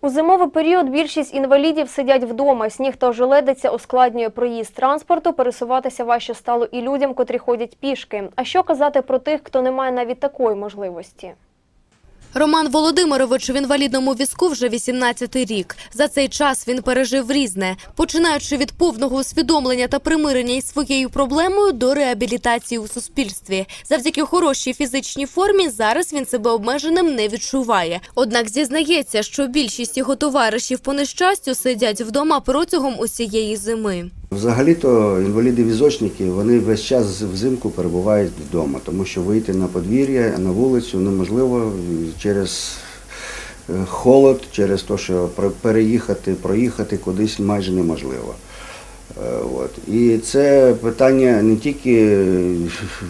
У зимовий період більшість інвалідів сидять вдома. Сніг та ожеледиця ускладнює проїзд транспорту. Пересуватися важче стало і людям, котрі ходять пішки. А що казати про тих, хто не має навіть такої можливості? Роман Володимирович в інвалідному візку вже 18-й рік. За цей час він пережив різне, починаючи від повного усвідомлення та примирення із своєю проблемою до реабілітації у суспільстві. Завдяки хорошій фізичній формі зараз він себе обмеженим не відчуває. Однак зізнається, що більшість його товаришів по нещастю сидять вдома протягом усієї зими. Взагалі-то інваліди-візочники вони весь час взимку перебувають вдома, тому що вийти на подвір'я, на вулицю неможливо через е, холод, через те, що переїхати, проїхати кудись майже неможливо. Е, От. І це питання не тільки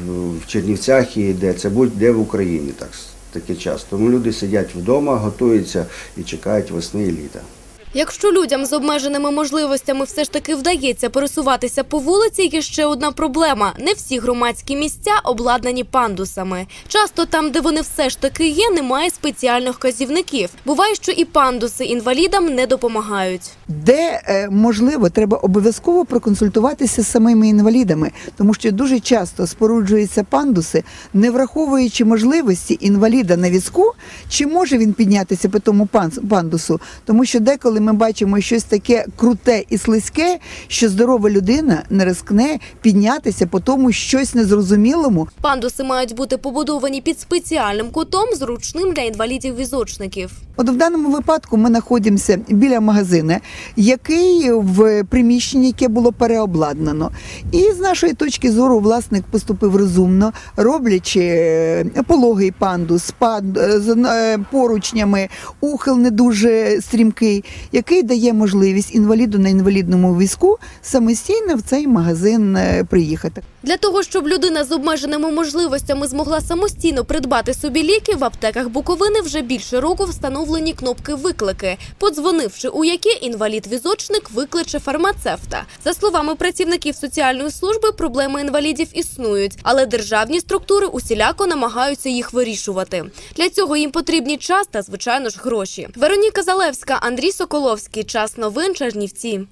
в Чернівцях і де, це будь-де в Україні так, таке час. Тому люди сидять вдома, готуються і чекають весни і літа. Якщо людям з обмеженими можливостями все ж таки вдається пересуватися по вулиці, є ще одна проблема: не всі громадські місця обладнані пандусами. Часто там, де вони все ж таки є, немає спеціальних вказівників. Буває, що і пандуси інвалідам не допомагають. де е, можливо, треба обов'язково проконсультуватися з самими інвалідами, тому що дуже часто споруджуються пандуси, не враховуючи можливості інваліда на візку, чи може він піднятися по тому пан- пандусу, тому що деколи ми бачимо щось таке круте і слизьке, що здорова людина не рискне піднятися по тому щось незрозумілому, Пандуси мають бути побудовані під спеціальним кутом, зручним для інвалідів-візочників. От в даному випадку ми знаходимося біля магазину, який в приміщенні, яке було переобладнано. І з нашої точки зору власник поступив розумно, роблячи е, пологий пандус, пан- е, з е, поручнями, ухил не дуже стрімкий, який дає можливість інваліду на інвалідному візку самостійно в цей магазин е, приїхати. Для того, щоб людина з обмеженими можливостями змогла самостійно придбати собі ліки, в аптеках Буковини вже більше року встановлені кнопки виклики, подзвонивши у які інвалід-візочник викличе фармацевта. За словами працівників соціальної служби, проблеми інвалідів існують, але державні структури усіляко намагаються їх вирішувати. Для цього їм потрібні час та, звичайно ж, гроші. Вероніка Залевська, Андрій Соколовський. Час новин Чернівці.